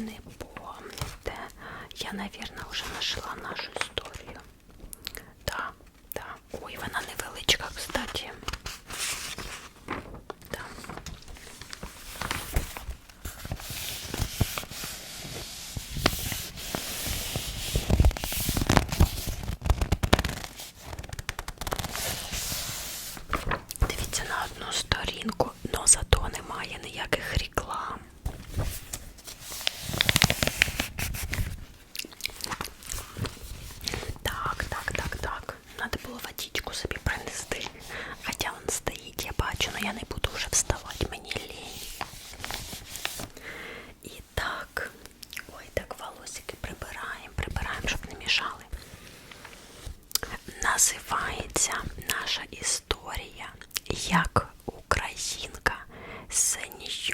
не помните. Я, наверное, уже нашла нашу историю. Да, да. Ой, вона невеличка, кстати. називається наша історія як українка з ніч.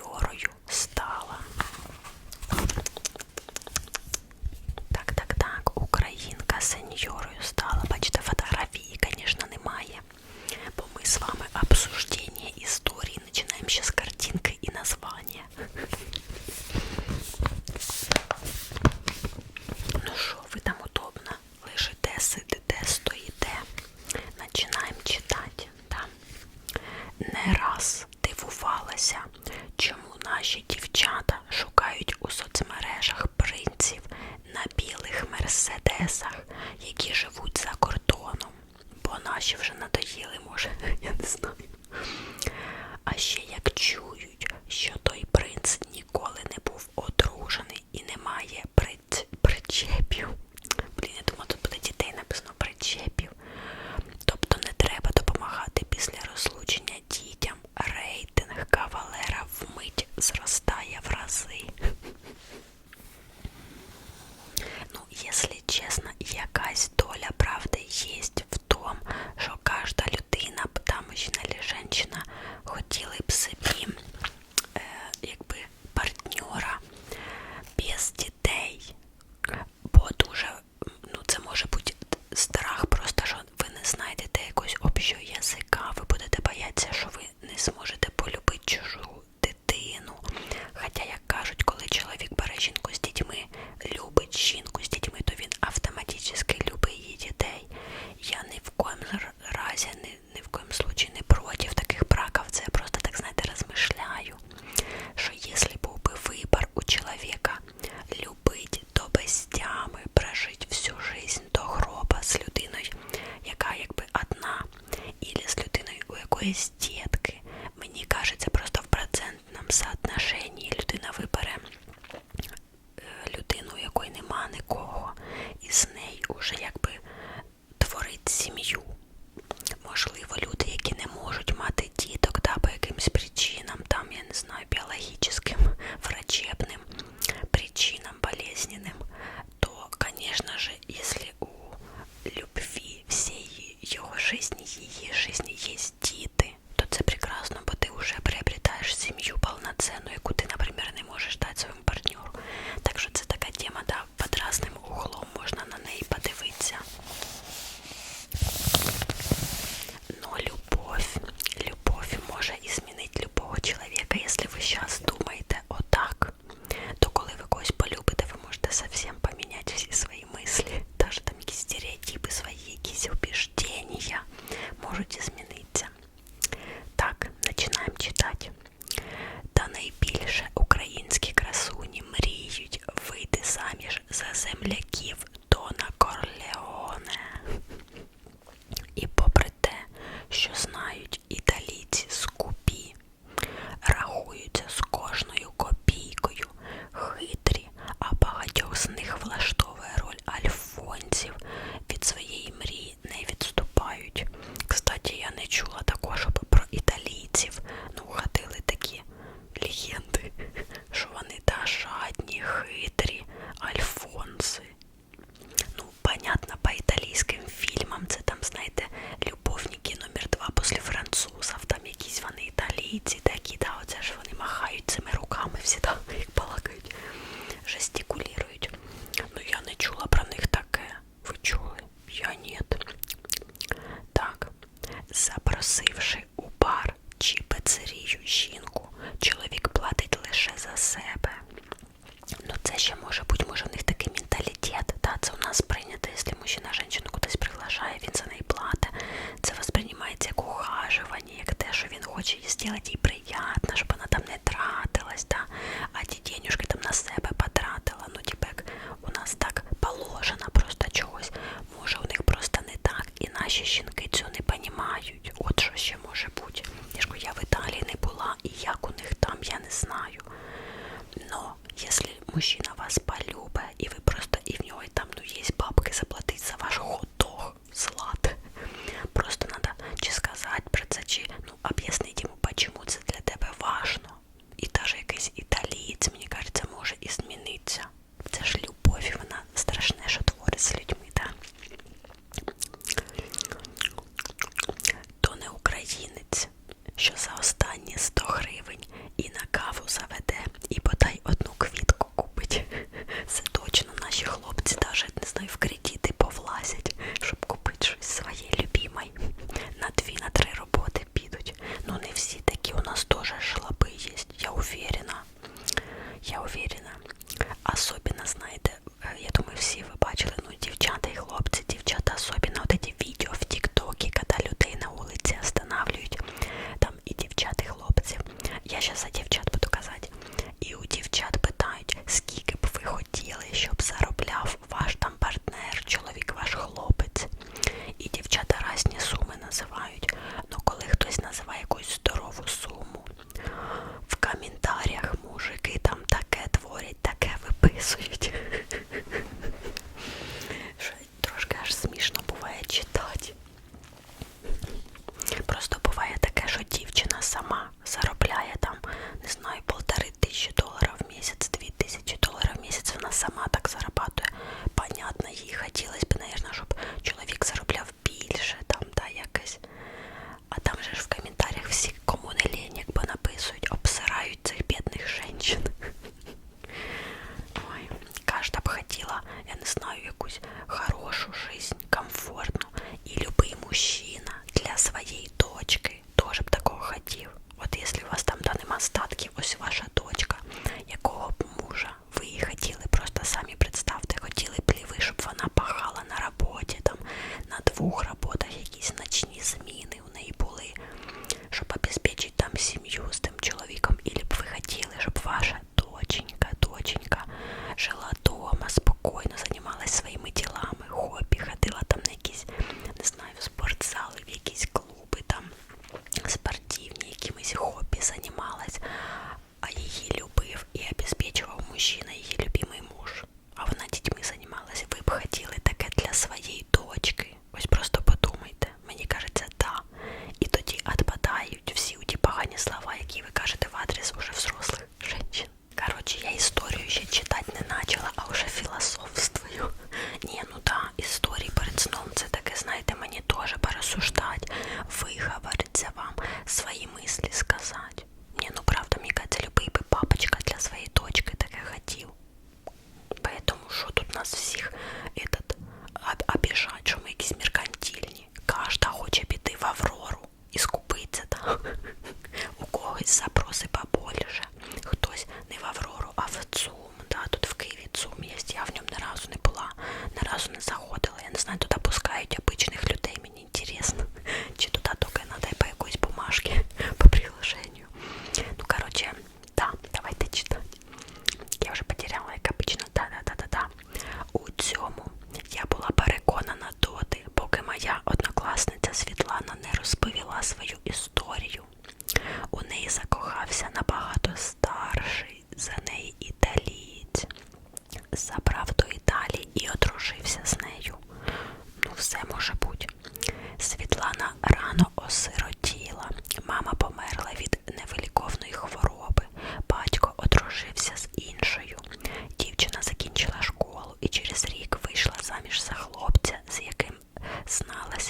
не чула.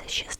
delicious.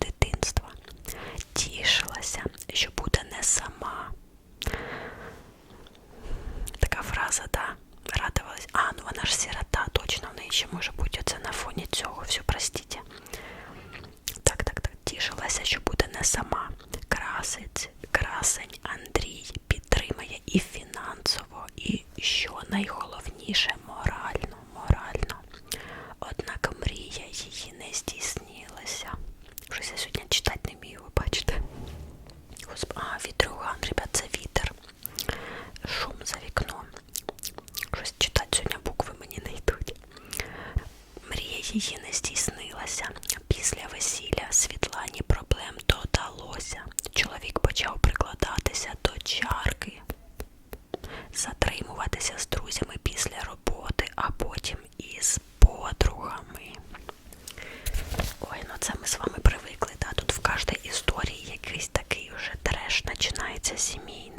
затримуватися з друзями після роботи, а потім із подругами. Ой, ну це ми з вами привикли. Да? Тут в кожній історії якийсь такий уже треш починається сімейний.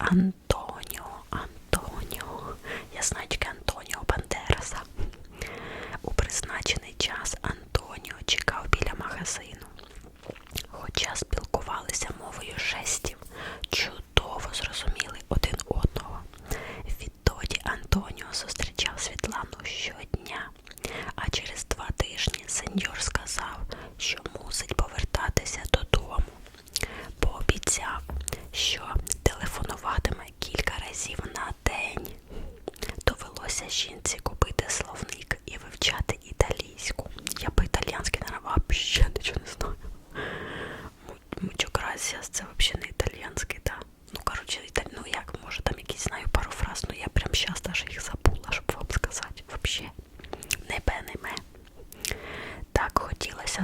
and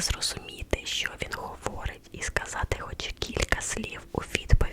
зрозуміти, що він говорить, і сказати хоч кілька слів у відповідь.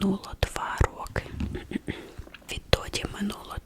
Минуло два роки. Відтоді минуло